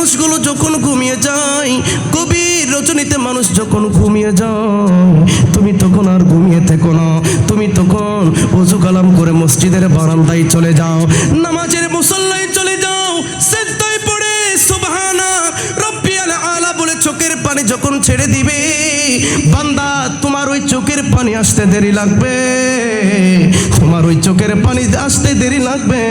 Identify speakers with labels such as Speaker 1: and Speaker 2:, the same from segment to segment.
Speaker 1: মানুষগুলো যখন ঘুমিয়ে যায়, গভীর রজনীতে মানুষ যখন ঘুমিয়ে যায়, তুমি তখন আর ঘুমিয়ে থেকো না। তুমি তখন উজু কালাম করে মসজিদের বারান্দায় চলে যাও। নামাজের মুসল্লায় চলে যাও। সেদ্দায় পড়ে সুবহানা রব্বিয়াল আলা বলে চোখের পানি যখন ছেড়ে দিবে, বান্দা পানি আসতে দেরি লাগবে। তোমার ওই চোখের পানি আসতে দেরি লাগবে।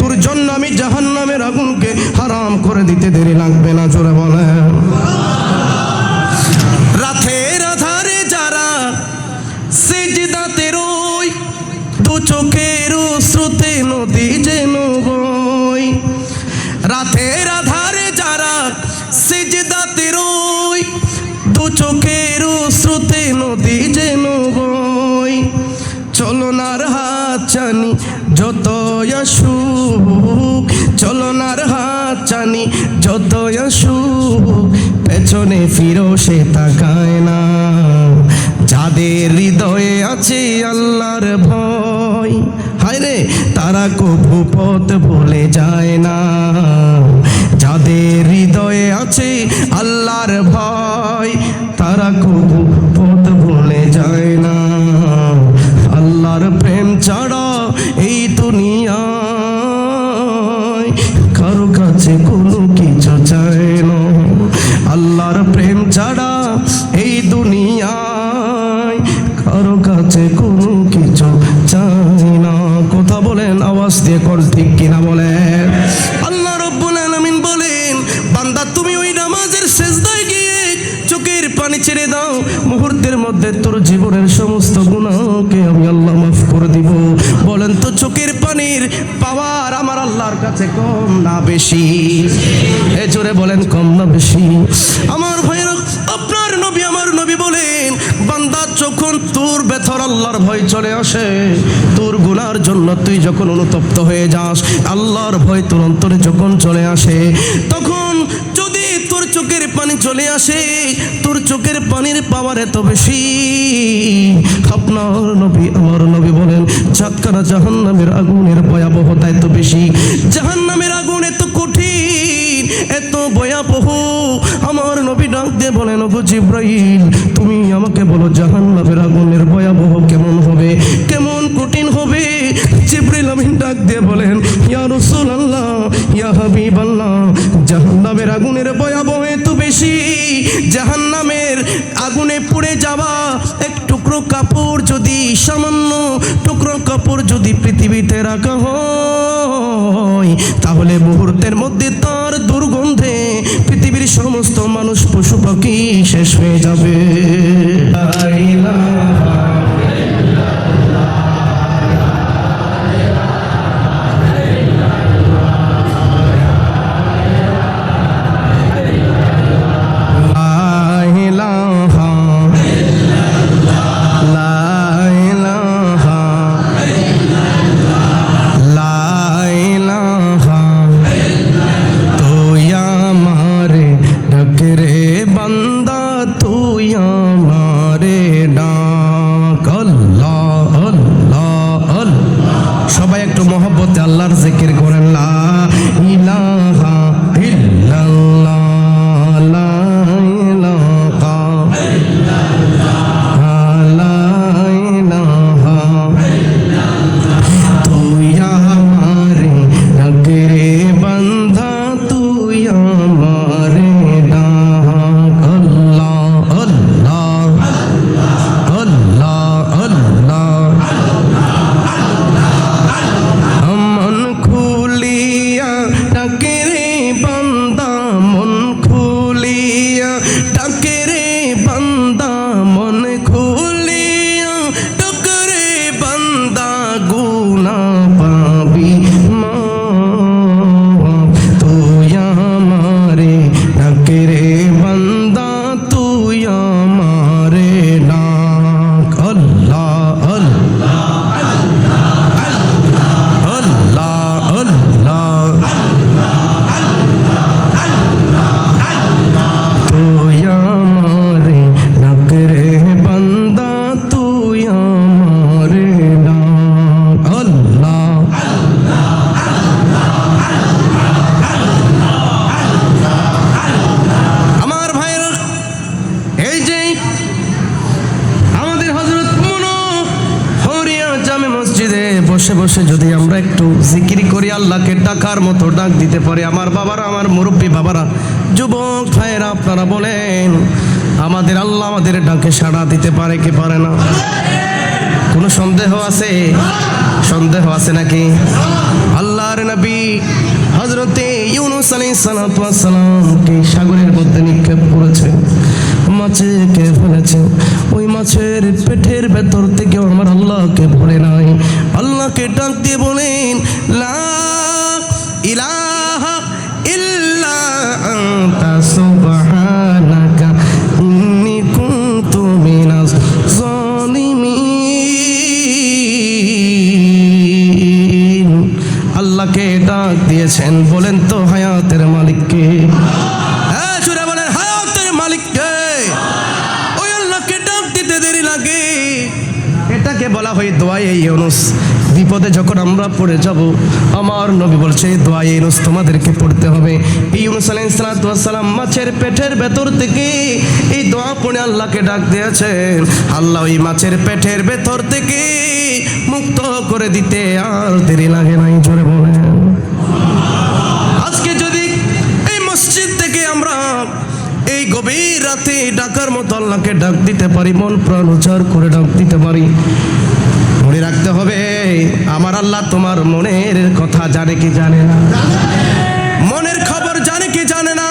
Speaker 1: তোর জন্য আমি জাহান্নামের আগুনকে হারাম করে দিতে দেরি লাগবে না, জোরে বলে আধারে যারা রই দু চোখের শ্রুতে নদী যেন বই রাতের আধারে যারা সেজদাতে রই দু চোখের শ্রুতে নদী যেন চলনার হাত চানি যত আসুক। চলনার হাত চানি যত আসুক। পেছনে ফিরো, সে তাকায় না। যাদের হৃদয়ে আছে আল্লাহর ভয় হায় রে তারা কবু পথ ভুলে যায় না। আওয়াজ দিয়ে কর, ঠিক কিনা বলেন আল্লাহ রব্বুল আলামিন বলেন, বান্দা, তুমি ওই নামাজের শেষদায় গিয়ে চোখের পানি ছেড়ে দাও। মুহূর্তের মধ্যে তোর জীবনের সমস্ত গুণাকে আমি আল্লাহ মাফ করে দিব। বলেন তো, চোখের পানির পাওয়ার আমার আল্লাহর কাছে কম না বেশি? এ জোরে বলেন, কম না বেশি? আমার ভাইয়েরা, আপনার নবী আমার নবী বলেন, বান্দা যখন তোর ব্যথর আল্লাহর ভয় চলে আসে, তোর গুনার জন্য তুই যখন অনুতপ্ত হয়ে যাস, আল্লাহর ভয় তোর অন্তরে যখন চলে আসে, তখন যদি তোর চোখের পানি চলে আসে, তোর চোখের পানির পাওয়ার এত বেশি। আপনার নবী, আমার নবী বলেন চাক্কারা জাহান্নামের আগুনের ভয়াবহতা এত বেশি। জাহান্নামের আগুন দিয়ে বলেন, ওগো জিব্রাইল, তুমি আমাকে বলো জাহান্নামের আগুনের ভয়াবহ কেমন হবে, কেমন কঠিন হবে? জিব্রাইল আমিন ডাক দিয়ে বলেন, ইয়া রাসূলুল্লাহ, ইয়া হাবিবাল্লাহ, জাহান্নামের আগুনের ভয়াবহ এত বেশি, জাহান্নামের আগুনে পুড়ে যাওয়া এক টুকরো কাপড় যদি সামান্য টুকরো কাপড় যদি পৃথিবীতে রাখা হয়, তাহলে মুহূর্তের মধ্যে তার সমস্ত মানুষ পশু পাখি শেষ হয়ে যাবে। বসে যদি আমরা একটু জিকিরি করি, আল্লাহকে ডাকার মতো ডাক দিতে পারি। আমার বাবারা, আমার মুরব্বী বাবারা, যুবক ভাইয়েরা, আপনারা বলেন, আমাদের আল্লাহ আমাদের ডাকে সাড়া দিতে পারে কি পারে না? কোনো সন্দেহ আছে? সন্দেহ আছে নাকি? আল্লাহর নবী হজরতে ইউনুস আলাইহিস সালাতু ওয়াস সালামকে সাগরের মধ্যে নিক্ষেপ করেছে, মাছে কে ফেলেছে? ওই মাছের পেটের ভেতর থেকেও আমার আল্লাহকে ভরে নাই। আল্লাহকে ডাক দিয়ে বলেন পড়ে যাব। আমার নবী বলছে দোয়াই ইউনুস তোমাদেরকে পড়তে হবে। ইউনুস মাছের পেটের ভেতর থেকে এই দোয়া পড়ে আল্লাহকে ডাক দিয়েছেন। আল্লাহ ওই মাছের পেটের ভেতর থেকে মুক্ত করে দিতে আর দেরি লাগে নাই, জোরে বলেন। আজকে যদি এই মসজিদ থেকে আমরা এই গভীর রাতে ডাকার মতো আল্লাহকে ডাক দিতে পারি, মন প্রাণ উচ্চার করে ডাক দিতে পারি। মনে রাখতে হবে আল্লাহ তোমার মনের কথা জানে কি জানে না? মনের খবর জানে কি জানে না?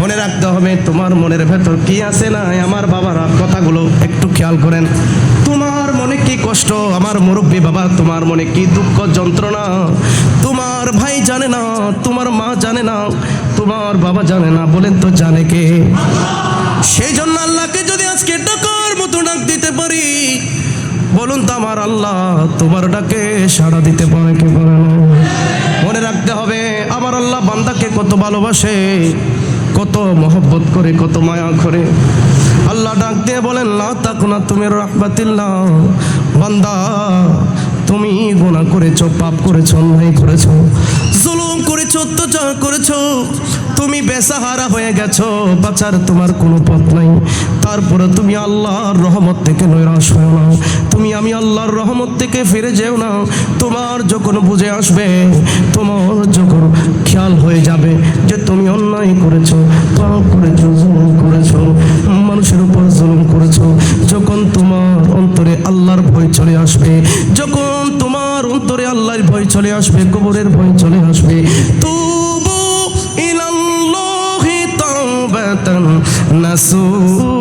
Speaker 1: মনে রাখতে হবে, তোমার মনের ভেতর কি আছে না? আমার বাবারা কথাগুলো একটু খেয়াল করেন। তোমার মনে কি কষ্ট? আমার মুরব্বী বাবা, তোমার মনে কি দুঃখ যন্ত্রণা? তোমার ভাই জানে না, তোমার মা জানে না, তোমার বাবা জানে না, বলেন তো জানে কে? সেই বলুন তো আমার আল্লাহ, তোমার ডাকে সাড়া দিতে পারে কি পারে না? মনে রাখতে হবে, আমার আল্লাহ বান্দাকে কত ভালোবাসে, কত মহব্বত করে, কত মায়া করে। আল্লাহ ডাক দিয়ে বলেন না তাকুনা তুমি রাহমাতিল্লাহ। বান্দা, তুমি গোনা করেছ, পাপ করেছ, অন্যায় করেছ, জুলুম করেছ, অত্যাচার করেছ, তুমি বেসাহারা হয়ে গেছো, বাঁচার তোমার কোনো পথ নাই। তারপরে তুমি আল্লাহর রহমত থেকে নৈরাশ হয়ে না তুমি আমি আল্লাহর রহমত থেকে ফিরে যেও না। তোমার যখন বুঝে আসবে, তোমার যখন খেয়াল হয়ে যাবে যে তুমি অন্যায় করেছ, পাপ করেছ, জুলুম করেছ, মানুষের উপর জুলুম করেছ, যখন তোমার অন্তরে আল্লাহর ভয় চলে আসবে, যখন তোমার অন্তরে আল্লাহর ভয় চলে আসবে, কবরের ভয় চলে আসবে, তুবু ইলাল্লাহি তাওবাতান নাসুহা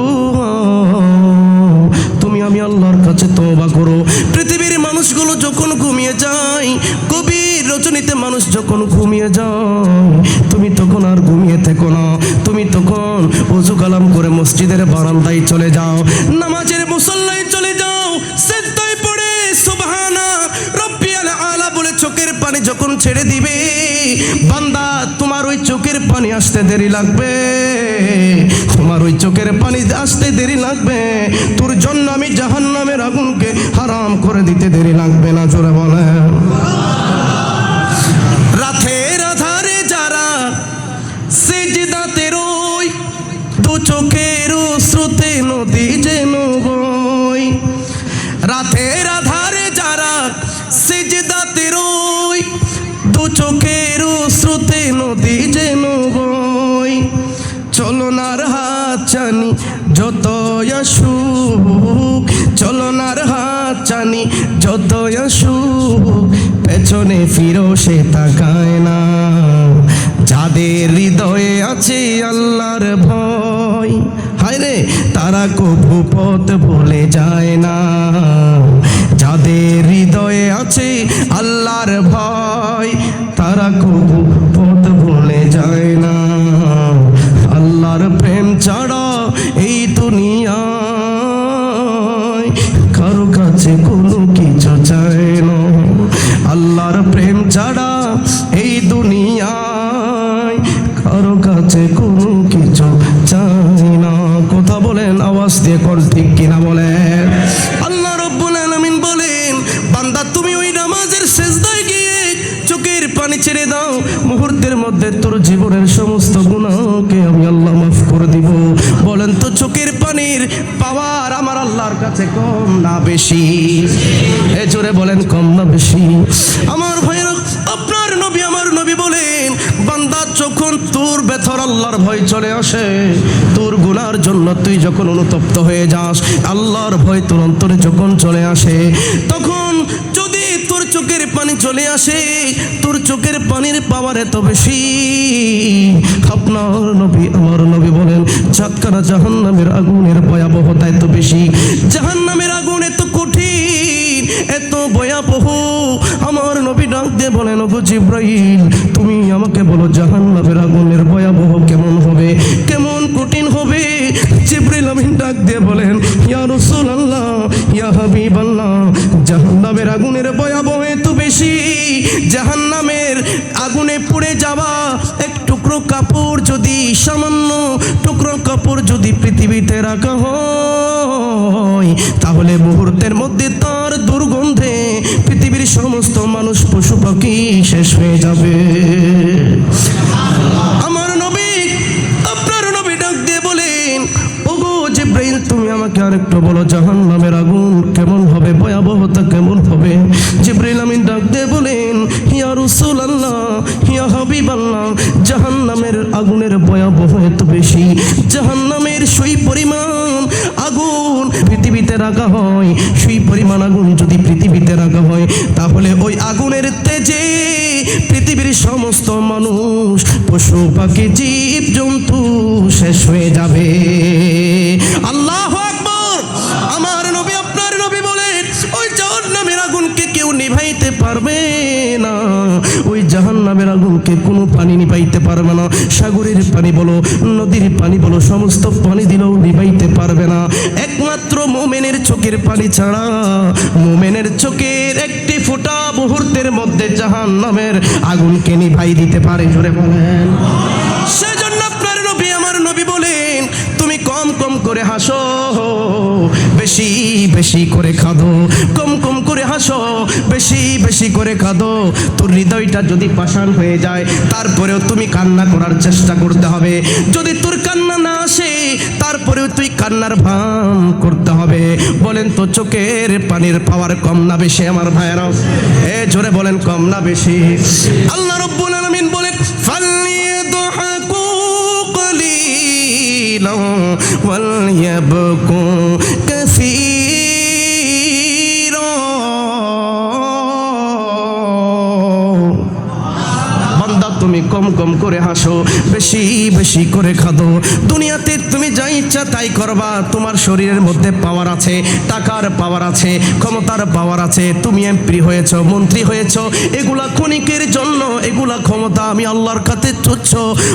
Speaker 1: থেকো না তুমি তখন অজু কালাম করে মসজিদের বারান্দায় চলে যাও। নামাজের মুসল্লায় চলে যাও। সেজদায় পড়ে, সুবহানা, রব্বিয়াল আলা বলে চোখের পানি যখন ছেড়ে দিবে, বান্দা, তোমার ওই চোখের পানি আসতে দেরি লাগবে। তোমার ওই চোখের পানি আসতে দেরি লাগবে। তোর জন্য আমি জাহান্নামের আগুনকে হারাম করে দিতে দেরি লাগবে না, জোরে বলে চানি যত আসুক পেছনে ফিরো, সে তাকায় না। যাদের হৃদয়ে আছে আল্লাহর ভয় হায় রে তারা কবু পথ ভুলে যায় না। যাদের হৃদয়ে আছে আল্লাহর ভয়, তারা কবু পথ ভুলে যায় না। আল্লাহর প্রেম ছাড়া পানি ছেড়ে দাও। মুহূর্তের মধ্যে তোর জীবনের সমস্ত গুণাকে আমি আল্লাহ মাফ করে দিব। বলেন তো চোখের পানির পাওয়ার আমার আল্লাহর কাছে কম না বেশি? এ জোরে বলেন, কম না বেশি? আমার ভাইরা আপনার নবী, আমার নবী বলেন, বান্দা যখন তোর ব্যথর আল্লাহর ভয় চলে আসে, তোর গুনার জন্য তুই যখন অনুতপ্ত হয়ে যাস, আল্লাহর ভয় তোর অন্তরে যখন চলে আসে, তখন চোখের পানি চলে আসে, তোর চোখের পানির পাওয়ার এত বেশি। আপনার নবী, আমার নবী বলেন চাঁদকানা জাহান নামের আগুনের ভয়াবহতা এত বেশি। জাহান নামের আগুন এত কঠিন, এত ভয়াবহ। আমার নবী ডাক দিয়ে বলেন, ওগো জিব্রাইল, তুমি আমাকে বলো জাহান নামের আগুনের ভয়াবহ কেমন হবে? রাখা তাহলে মুহূর্তের মধ্যে তার দুর্গন্ধে পৃথিবীর সমস্ত মানুষ পশু পাখি শেষ হয়ে যাবে। আমার নবী, আপনার নবী ডাক দিয়ে বলেন, ওগো জিব্রাইল, তুমি আমাকে আরেকটু বলো জাহান নামের আগুন কেমন হবে? ভয়াবহতা কেমন হবে? জিব্রাইল আমিন ডাক দিয়ে বলেন, হিয়া রসুল আল্লাহ হিয়া হাবিব আল্লাহ জাহান নামের আগুনের ভয়াবহ এত বেশি জাহান রাখা হয়। সেই পরিমাণ আগুন যদি পৃথিবীতে রাখা হয়, তাহলে ওই আগুনের তেজে পৃথিবীর সমস্ত মানুষ, পশু, পাখি, জীব, জন্তু শেষ হয়ে যাবে। আল্লাহ আকবর! আমার নবী, আপনার নবী বলেন, ওই জাহান নামের আগুনকে কেউ নিভাইতে পারবে? আগুনকে কোনো পানি নিবাইতে পারবে না। সাগরের পানি বলো, নদীর পানি বলো, সমস্ত পানি দিলেও নিবাইতে পারবে না। একমাত্র মোমেনের চোখের পানি ছাড়া, মোমেনের চোখের একটি ফোঁটা মুহূর্তের মধ্যে জাহান নামের আগুনকে নিভাই দিতে পারে। জোরে বলেন। সেজন্য আপনার নবী, আমার নবী বলেন কম কম করে হাসো, বেশি বেশি করে খাদো। কম কম করে হাসো, বেশি বেশি করে খাদো। তোর হৃদয়টা যদি পাষাণ হয়ে যায়, তারপরেও তুমি কান্না করার চেষ্টা করতে হবে। যদি তোর কান্না না আসে, তারপরেও তুই কান্নার ভান করতে হবে। বলেন তো চোখের পানির পাওয়ার কম না বেশি, আমার ভাইয়েরা এ জোরে বলেন, কম না বেশি। আল্লাহ রব্বুল وليبكوا كثيرا বান্দা তুমি কম কম করে হাসো বেশি বেশি করে খাদো দুনিয়াতে তুমি যা ইচ্ছা তাই করবা তোমার শরীরের মধ্যে পাওয়ার আছে টাকার পাওয়ার আছে ক্ষমতার পাওয়ার আছে তুমি এমপি হয়েছ মন্ত্রী হয়েছ এগুলা ক্ষণিকের জন্য এগুলা ক্ষমতা আমি আল্লাহর কাছে তুচ্ছ